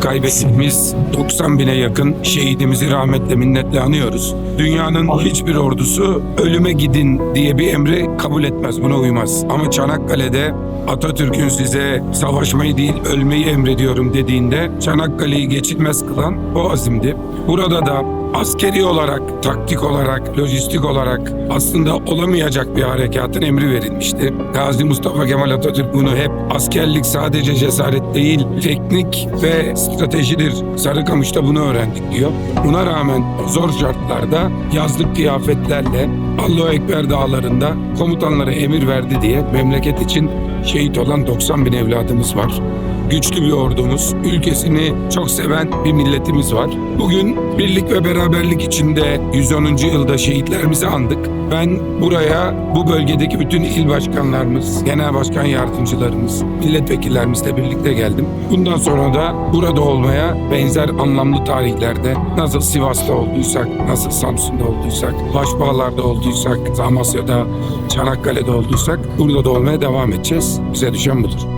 kaybettiğimiz 90 bine yakın şehidimizi rahmetle minnetle anıyoruz. Dünyanın hiçbir ordusu ölüme gidin diye bir emri kabul etmez, buna uymaz. Ama Çanakkale'de Atatürk'ün size savaşmayı değil ölmeyi emrediyorum dediğinde Çanakkale'yi geçilmez kılan o azimdi. Burada da askeri olarak, taktik olarak, lojistik olarak aslında olamayacak bir harekatın emri verilmişti. Gazi Mustafa Kemal Atatürk bunu hep askerlik sadece cesaret değil, teknik ve stratejidir. Sarıkamış'ta bunu öğrendik diyor. Buna rağmen zor şartlarda yazlık kıyafetlerle Allahu Ekber dağlarında komutanlara emir verdi diye memleket için şehit olan 90 bin evladımız var. Güçlü bir ordumuz, ülkesini çok seven bir milletimiz var. Bugün birlik ve beraberlik içinde 110. yılda şehitlerimizi andık. Ben buraya bu bölgedeki bütün il başkanlarımız, genel başkan yardımcılarımız, milletvekillerimizle birlikte geldim. Bundan sonra da burada olmaya benzer anlamlı tarihlerde nasıl Sivas'ta olduysak, nasıl Samsun'da olduysak, Başbağlar'da olduysak, Amasya'da, Çanakkale'de olduysak burada da olmaya devam edeceğiz. Bize düşen budur.